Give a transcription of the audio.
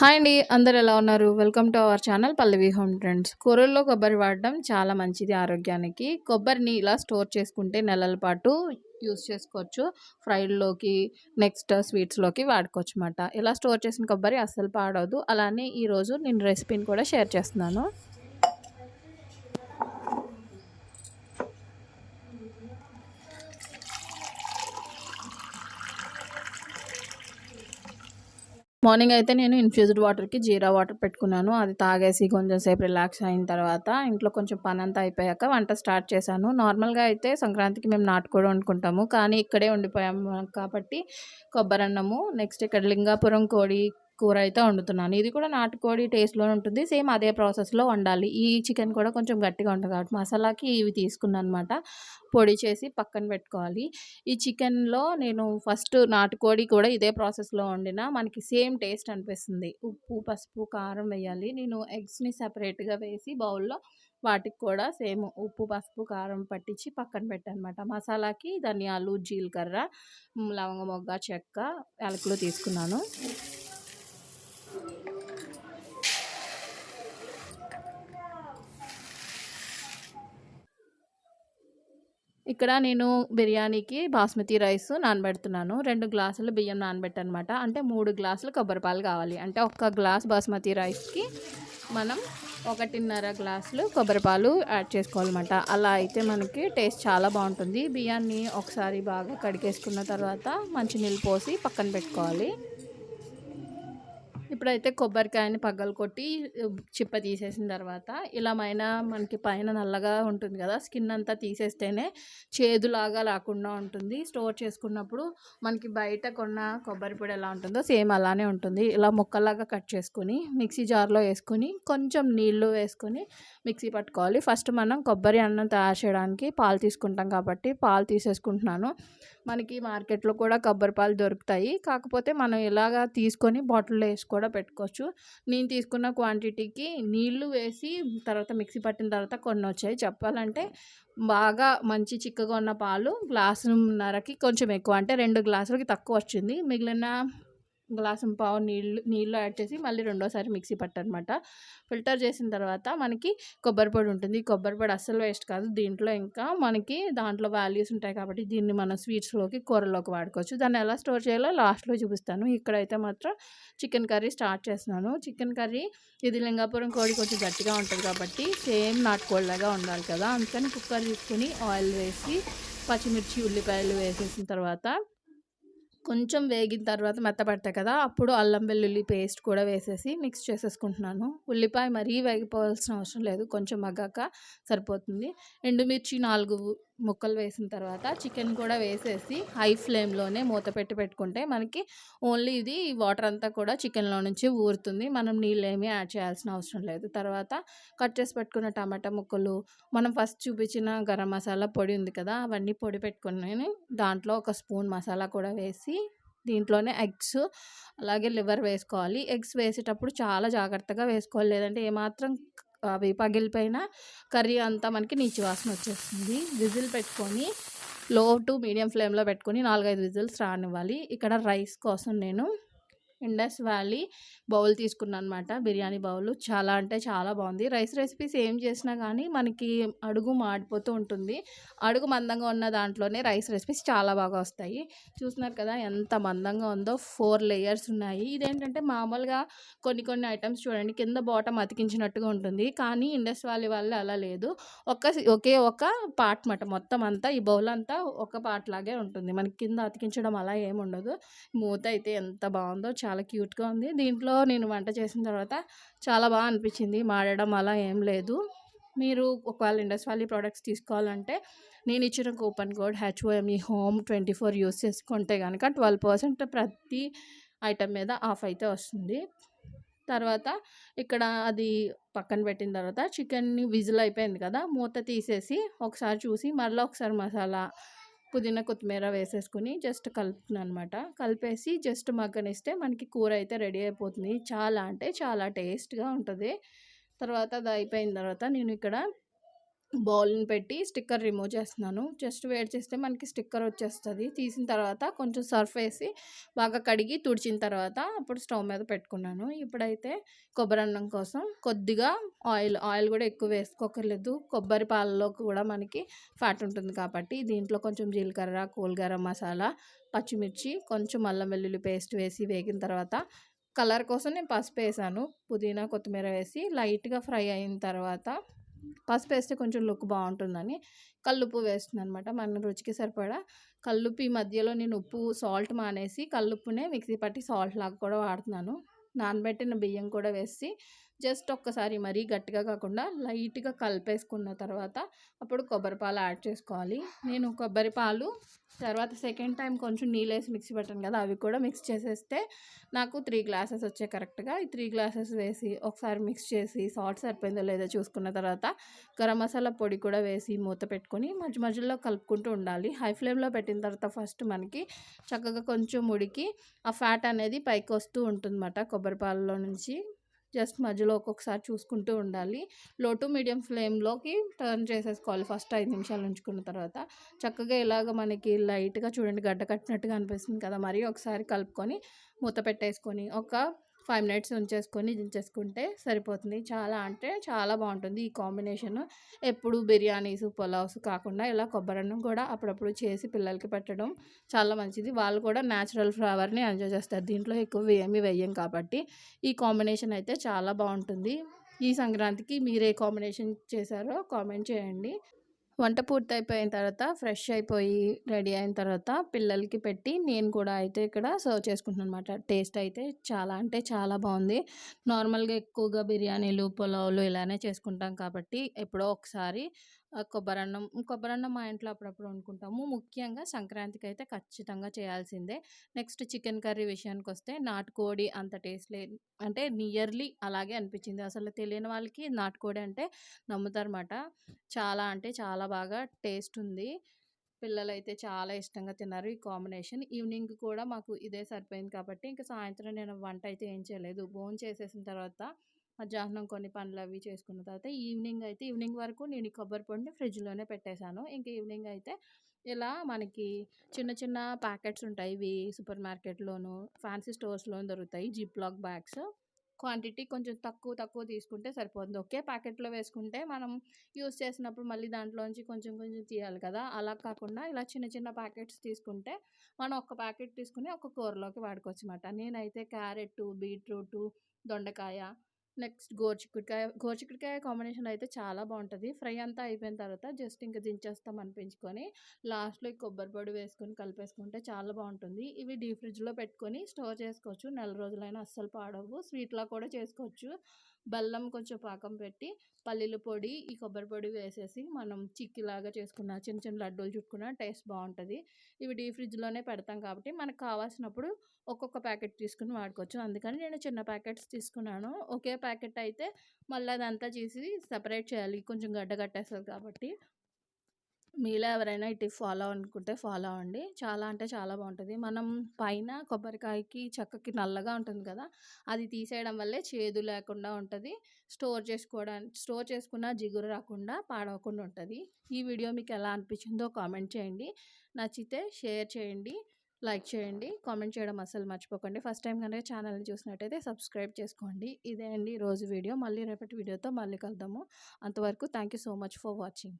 Hi అండి అందరు ఎలా ఉన్నారు? Welcome to our channel Pallavi home trends. కూరల్లో కొబ్బరి వాడడం చాలా మంచిది ఆరోగ్యానికి. కొబ్బరిని ఇలా స్టోర్ చేసుకుంటే నెలల పాటు యూస్ చేసుకోవచ్చు. ఫ్రైడ్లోకి నెక్స్ట్ స్వీట్స్లోకి వాడుకోవచ్చు అన్నమాట ఇలా స్టోర్ చేసిన కొబ్బరి అస్సలు పాడవదు. అలానే ఈరోజు నేను రెసిపీని కూడా షేర్ చేస్తున్నాను. మార్నింగ్ అయితే నేను ఇన్ఫ్యూజ్డ్ వాటర్కి జీరా వాటర్ పెట్టుకున్నాను. అది తాగేసి కొంచెం సేపు రిలాక్స్ అయిన తర్వాత ఇంట్లో కొంచెం పని అంతా అయిపోయాక వంట స్టార్ట్ చేశాను. నార్మల్గా అయితే సంక్రాంతికి మేము నాటుకోడి వండుకుంటాము. కానీ ఇక్కడే ఉండిపోయాము కాబట్టి కొబ్బరి అన్నము నెక్స్ట్ ఇక్కడ లింగాపురం కోడి కూర అయితే వండుతున్నాను. ఇది కూడా నాటుకోడి టేస్ట్లో ఉంటుంది. సేమ్ అదే ప్రాసెస్లో వండాలి. ఈ చికెన్ కూడా కొంచెం గట్టిగా ఉంటుంది కాబట్టి మసాలాకి ఇవి తీసుకున్నాను అనమాట పొడి చేసి పక్కన పెట్టుకోవాలి. ఈ చికెన్లో నేను ఫస్ట్ నాటుకోడి కూడా ఇదే ప్రాసెస్లో వండిన మనకి సేమ్ టేస్ట్ అనిపిస్తుంది. ఉప్పు పసుపు కారం వేయాలి. నేను ఎగ్స్ని సపరేట్గా వేసి బౌల్లో వాటికి కూడా సేమ్ ఉప్పు పసుపు కారం పట్టించి పక్కన పెట్టానమాట. మసాలాకి ధనియాలు జీలకర్ర లవంగ మొగ్గ చెక్క యాలకులు తీసుకున్నాను. ఇక్కడ నేను బిర్యానీకి బాస్మతి రైస్ నానబెడుతున్నాను. రెండు గ్లాసులు బియ్యం నానబెట్టనమాట. అంటే మూడు గ్లాసులు కొబ్బరి పాలు కావాలి. అంటే ఒక్క గ్లాస్ బాస్మతి రైస్కి మనం ఒకటిన్నర గ్లాసులు కొబ్బరి పాలు యాడ్ చేసుకోవాలన్నమాట. అలా అయితే మనకి టేస్ట్ చాలా బాగుంటుంది. బియ్యాన్ని ఒకసారి బాగా కడిగేసుకున్న తర్వాత మంచినీళ్ళు పోసి పక్కన పెట్టుకోవాలి. ఇప్పుడైతే కొబ్బరికాయని పగ్గలు కొట్టి చిప్ప తీసేసిన తర్వాత ఇలా మైన మనకి పైన నల్లగా ఉంటుంది కదా స్కిన్ అంతా తీసేస్తేనే చేదులాగా లేకుండా ఉంటుంది. స్టోర్ చేసుకున్నప్పుడు మనకి బయట కొన్న కొబ్బరి పొడి ఎలా ఉంటుందో సేమ్ అలానే ఉంటుంది. ఇలా ముక్కలాగా కట్ చేసుకొని మిక్సీ జార్లో వేసుకొని కొంచెం నీళ్ళు వేసుకొని మిక్సీ పట్టుకోవాలి. ఫస్ట్ మనం కొబ్బరి అన్నం తయారు చేయడానికి పాలు తీసుకుంటాం కాబట్టి పాలు తీసేసుకుంటున్నాను. మనకి మార్కెట్లో కూడా కొబ్బరి పాలు దొరుకుతాయి. కాకపోతే మనం ఇలాగా తీసుకొని బాటిల్లో వేసుకోవడం కూడా పెట్టుకోవచ్చు. నేను తీసుకున్న క్వాంటిటీకి నీళ్ళు వేసి తర్వాత మిక్సీ పట్టిన తర్వాత కొన్ని వచ్చాయి చెప్పాలంటే బాగా మంచి చిక్కగా ఉన్న పాలు గ్లాసున్నరకి కొంచెం ఎక్కువ అంటే రెండు గ్లాసులకి తక్కువ వచ్చింది. మిగిలిన గ్లాసు పావు నీళ్ళు నీళ్ళు యాడ్ చేసి మళ్ళీ రెండోసారి మిక్సీ పట్టనమాట. ఫిల్టర్ చేసిన తర్వాత మనకి కొబ్బరి పొడి ఉంటుంది. కొబ్బరి పొడి అస్సలు వేస్ట్ కాదు. దీంట్లో ఇంకా మనకి దాంట్లో వాల్యూస్ ఉంటాయి కాబట్టి దీన్ని మనం స్వీట్స్లోకి కూరలోకి వాడుకోవచ్చు. దాన్ని ఎలా స్టోర్ చేయాలో లాస్ట్లో చూపిస్తాను. ఇక్కడైతే మాత్రం చికెన్ కర్రీ స్టార్ట్ చేస్తున్నాను. చికెన్ కర్రీ ఇది లింగాపురం కోడి కొంచెం గట్టిగా ఉంటుంది కాబట్టి సేమ్ నాటుకోళ్ళగా ఉండాలి కదా. అందుకని కుక్కర్ తీసుకుని ఆయిల్ వేసి పచ్చిమిర్చి ఉల్లిపాయలు వేసేసిన తర్వాత కొంచెం వేగిన తర్వాత మెత్తపడతాయి కదా అప్పుడు అల్లం వెల్లుల్లి పేస్ట్ కూడా వేసేసి మిక్స్ చేసేసుకుంటున్నాను. ఉల్లిపాయ మరీ వేగిపోవాల్సిన అవసరం లేదు కొంచెం మగ్గాక సరిపోతుంది. ఎండుమిర్చి నాలుగు ముక్కలు వేసిన తర్వాత చికెన్ కూడా వేసేసి హై ఫ్లేమ్లోనే మూత పెట్టి పెట్టుకుంటే మనకి ఓన్లీ ఇది వాటర్ అంతా కూడా చికెన్లో నుంచి ఊరుతుంది. మనం నీళ్ళు ఏమీ యాడ్ చేయాల్సిన అవసరం లేదు. తర్వాత కట్ చేసి పెట్టుకున్న టమాటా ముక్కలు మనం ఫస్ట్ చూపించిన గరం మసాలా పొడి ఉంది కదా అవన్నీ పొడి పెట్టుకుని దాంట్లో ఒక స్పూన్ మసాలా కూడా వేసి దీంట్లోనే ఎగ్స్ అలాగే లివర్ వేసుకోవాలి. ఎగ్స్ వేసేటప్పుడు చాలా జాగ్రత్తగా వేసుకోవాలి. లేదంటే ఏమాత్రం అవి పగిలిపోయిన కర్రీ అంతా మనకి నీచి వాసన వచ్చేస్తుంది. విజిల్ పెట్టుకొని లో టు మీడియం ఫ్లేమ్లో పెట్టుకొని నాలుగైదు విజిల్స్ రానివ్వాలి. ఇక్కడ రైస్ కోసం నేను ఇండస్ వ్యాలీ బౌల్ తీసుకున్నాను అనమాట బిర్యానీ బౌల్ చాలా అంటే చాలా బాగుంది. రైస్ రెసిపీస్ ఏం చేసినా కానీ మనకి అడుగు మాడిపోతూ ఉంటుంది. అడుగు మందంగా ఉన్న దాంట్లోనే రైస్ రెసిపీస్ చాలా బాగా వస్తాయి. చూస్తున్నారు కదా ఎంత మందంగా ఉందో ఫోర్ లేయర్స్ ఉన్నాయి. ఇదేంటంటే మామూలుగా కొన్ని కొన్ని ఐటమ్స్ చూడండి కింద బాటమ్ అతికించినట్టుగా ఉంటుంది. కానీ ఇండస్ వ్యాలీ వల్ల అలా లేదు. ఒక ఒకే ఒక పార్ట్ మాట. మొత్తం అంతా ఈ బౌల్ అంతా ఒక పార్ట్ లాగే ఉంటుంది. మనకి కింద అతికించడం అలా ఏమి ఉండదు. మూత అయితే ఎంత బాగుందో చాలా క్యూట్గా ఉంది. దీంట్లో నేను వంట చేసిన తర్వాత చాలా బాగా అనిపించింది. మాడడం అలా ఏం లేదు. మీరు ఒకవేళ ఇండస్ వ్యాలీ ప్రోడక్ట్స్ తీసుకోవాలంటే నేను ఇచ్చిన coupon code H O M E home twenty four use చేసుకుంటే కనుక ట్వెల్వ్ పర్సెంట్ ప్రతి ఐటెం మీద ఆఫ్ అయితే వస్తుంది. తర్వాత ఇక్కడ అది పక్కన పెట్టిన తర్వాత చికెన్ని విజిల్ అయిపోయింది కదా మూత తీసేసి ఒకసారి చూసి మళ్ళీ ఒకసారి మసాలా పుదీనా కొత్తిమీర వేసేసుకుని జస్ట్ కలుపుతున్నాను అనమాట కలిపేసి జస్ట్ మగ్గనిస్తే మనకి కూర అయితే రెడీ అయిపోతుంది. చాలా అంటే చాలా టేస్ట్గా ఉంటుంది. తర్వాత అది అయిపోయిన తర్వాత నేను ఇక్కడ బౌల్ని పెట్టి స్టిక్కర్ రిమూవ్ చేస్తున్నాను. జస్ట్ వేడి చేస్తే మనకి స్టిక్కర్ వచ్చేస్తుంది. తీసిన తర్వాత కొంచెం సర్ఫ్ వేసి బాగా కడిగి తుడిచిన తర్వాత అప్పుడు స్టవ్ మీద పెట్టుకున్నాను. ఇప్పుడైతే కొబ్బరి అన్నం కోసం కొద్దిగా ఆయిల్ ఆయిల్ కూడా ఎక్కువ వేసుకోకర్లేదు. కొబ్బరి పాలలో కూడా మనకి ఫ్యాట్ ఉంటుంది కాబట్టి దీంట్లో కొంచెం జీలకర్ర కూల్గరం మసాలా పచ్చిమిర్చి కొంచెం అల్లం వెల్లుల్లి పేస్ట్ వేసి వేగిన తర్వాత కలర్ కోసం నేను పసుపు వేసాను. పుదీనా కొత్తిమీర వేసి లైట్గా ఫ్రై అయిన తర్వాత పసుపు వేస్తే కొంచెం లుక్ బాగుంటుందని కల్లుప్పు వేస్తుంది అనమాట మన రుచికి సరిపడా కల్లుప్పు ఈ మధ్యలో నేను ఉప్పు సాల్ట్ మానేసి కల్లుప్పునే మిక్సీ పట్టి సాల్ట్ లాగా కూడా వాడుతున్నాను. నానబెట్టిన బియ్యం కూడా వేసి జస్ట్ ఒక్కసారి మరీ గట్టిగా కాకుండా లైట్గా కలిపేసుకున్న తర్వాత అప్పుడు కొబ్బరి పాలు యాడ్ చేసుకోవాలి. నేను కొబ్బరి పాలు తర్వాత సెకండ్ టైం కొంచెం నీళ్ళు వేసి మిక్సీ పెట్టాను కదా అవి కూడా మిక్స్ చేసేస్తే నాకు త్రీ గ్లాసెస్ వచ్చాయి కరెక్ట్గా. ఈ త్రీ గ్లాసెస్ వేసి ఒకసారి మిక్స్ చేసి సాల్ట్ సరిపోయిందో లేదో చూసుకున్న తర్వాత గరం మసాలా పొడి కూడా వేసి మూత పెట్టుకొని మధ్య మధ్యలో కలుపుకుంటూ ఉండాలి. హై ఫ్లేమ్లో పెట్టిన తర్వాత ఫస్ట్ మనకి చక్కగా కొంచెం ఉడికి ఆ ఫ్యాట్ అనేది పైకి వస్తూ ఉంటుందన్నమాట కొబ్బరి పాలలో నుంచి. జస్ట్ మధ్యలో ఒక్కొక్కసారి చూసుకుంటూ ఉండాలి. లో టు మీడియం ఫ్లేమ్లోకి టర్న్ చేసేసుకోవాలి. ఫస్ట్ ఐదు నిమిషాలు ఉంచుకున్న తర్వాత. చక్కగా ఇలాగ మనకి లైట్గా చూడండి గడ్డ కట్టినట్టుగా అనిపిస్తుంది కదా! మరి ఒకసారి కలుపుకొని మూత పెట్టేసుకొని ఒక ఫైవ్ మినిట్స్ ఉంచేసుకొని దించేసుకుంటే సరిపోతుంది. చాలా అంటే చాలా బాగుంటుంది ఈ కాంబినేషన్. ఎప్పుడు బిర్యానీస్ పులావ్స్ కాకుండా ఇలా కొబ్బరి అన్నం కూడా అప్పుడప్పుడు చేసి పిల్లలకి పెట్టడం చాలా మంచిది. వాళ్ళు కూడా న్యాచురల్ ఫ్లేవర్ని ఎంజాయ్ చేస్తారు. దీంట్లో ఎక్కువ ఏమీ వేయం కాబట్టి ఈ కాంబినేషన్ అయితే చాలా బాగుంటుంది. ఈ సంక్రాంతికి మీరు ఏ కాంబినేషన్ చేశారో కామెంట్ చేయండి. వంట పూర్తయిపోయిన తర్వాత ఫ్రెష్ అయిపోయి రెడీ అయిన తర్వాత పిల్లలకి పెట్టి నేను కూడా అయితే ఇక్కడ సర్వ్ చేసుకుంటున్నాను అనమాట టేస్ట్ అయితే చాలా అంటే చాలా బాగుంది. నార్మల్గా ఎక్కువగా బిర్యానీలు పులావులు ఇలానే చేసుకుంటాం కాబట్టి ఎప్పుడో ఒకసారి కొబ్బరన్నం కొబ్బరన్నం మా ఇంట్లో అప్పుడప్పుడు వండుకుంటాము. ముఖ్యంగా సంక్రాంతికి అయితే ఖచ్చితంగా చేయాల్సిందే. నెక్స్ట్ చికెన్ కర్రీ విషయానికి వస్తే నాటుకోడి అంత టేస్ట్ లేదు అంటే నియర్లీ అలాగే అనిపించింది. అసలు తెలియని వాళ్ళకి నాటుకోడి అంటే నమ్ముతారన్నమాట. చాలా అంటే చాలా బాగా టేస్ట్ ఉంది పిల్లలు అయితే చాలా ఇష్టంగా తిన్నారు ఈ కాంబినేషన్. ఈవినింగ్ కూడా మాకు ఇదే సరిపోయింది కాబట్టి ఇంకా సాయంత్రం నేను వంట అయితే ఏం చేయలేదు. భోజనం చేసేసిన తర్వాత మధ్యాహ్నం కొన్ని పనులు అవి చేసుకున్న తర్వాత ఈవినింగ్ అయితే ఈవినింగ్ వరకు నేను ఈ కొబ్బరి పొడిని ఫ్రిడ్జ్లోనే పెట్టేశాను. ఇంకా ఈవినింగ్ అయితే ఇలా మనకి చిన్న చిన్న ప్యాకెట్స్ ఉంటాయి. ఇవి సూపర్ మార్కెట్లోను ఫ్యాన్సీ స్టోర్స్లోనూ దొరుకుతాయి. జిప్ లాక్ బ్యాగ్స్ క్వాంటిటీ కొంచెం తక్కువ తక్కువ తీసుకుంటే సరిపోతుంది. ఒకే ప్యాకెట్లో వేసుకుంటే మనం యూస్ చేసినప్పుడు మళ్ళీ దాంట్లోంచి కొంచెం కొంచెం తీయాలి కదా! అలా కాకుండా ఇలా చిన్న చిన్న ప్యాకెట్స్ తీసుకుంటే మనం ఒక ప్యాకెట్ తీసుకుని ఒక కూరలోకి వాడుకోవచ్చు అనమాట నేనైతే క్యారెట్ బీట్రూట్ దొండకాయ నెక్స్ట్ గోరుచిక్కుడుకాయ గోరుచిక్కుడుకాయ కాంబినేషన్ అయితే చాలా బాగుంటుంది. ఫ్రై అంతా అయిపోయిన తర్వాత జస్ట్ ఇంకా దించేస్తాం అనిపించుకొని లాస్ట్లో కొబ్బరి పొడి వేసుకొని కలిపేసుకుంటే చాలా బాగుంటుంది. ఇవి డీ ఫ్రిడ్జ్లో పెట్టుకొని స్టోర్ చేసుకోవచ్చు. నెల రోజులైనా అస్సలు పాడవు స్వీట్లా కూడా చేసుకోవచ్చు. బెల్లం కొంచెం పాకం పెట్టి పల్లీల పొడి ఈ కొబ్బరి పొడి వేసేసి మనం చిక్కిలాగా చేసుకున్న చిన్న చిన్న లడ్డూలు చుట్టుకున్న టేస్ట్ బాగుంటుంది. ఇవి డీ ఫ్రిడ్జ్లోనే పెడతాం కాబట్టి మనకు కావాల్సినప్పుడు ఒక్కొక్క ప్యాకెట్ తీసుకుని వాడుకోవచ్చు. అందుకని నేను చిన్న ప్యాకెట్స్ తీసుకున్నాను. ఒకే ప్యాకెట్ అయితే మళ్ళీ అదంతా చేసి సపరేట్ చేయాలి. కొంచెం గడ్డ కట్టేస్తుంది కాబట్టి మీలో ఎవరైనా ఇటు ఫాలో అనుకుంటే ఫాలో అవ్వండి. చాలా అంటే చాలా బాగుంటుంది. మనం పైన కొబ్బరికాయకి చెక్కకి నల్లగా ఉంటుంది కదా అది తీసేయడం వల్లే చేదు లేకుండా ఉంటుంది. స్టోర్ చేసుకోవడానికి స్టోర్ చేసుకున్న జిగురు రాకుండా పాడవకుండా ఉంటుంది. ఈ వీడియో మీకు ఎలా అనిపించిందో కామెంట్ చేయండి. నచ్చితే షేర్ చేయండి లైక్ చేయండి కామెంట్ చేయడం అసలు మర్చిపోకండి. ఫస్ట్ టైం కనుక ఛానల్ని చూసినట్టయితే సబ్స్క్రైబ్ చేసుకోండి. ఇదే అండి రోజు వీడియో. మళ్ళీ రేపటి వీడియోతో మళ్ళీ కలుద్దాము. అంతవరకు thank so much for watching.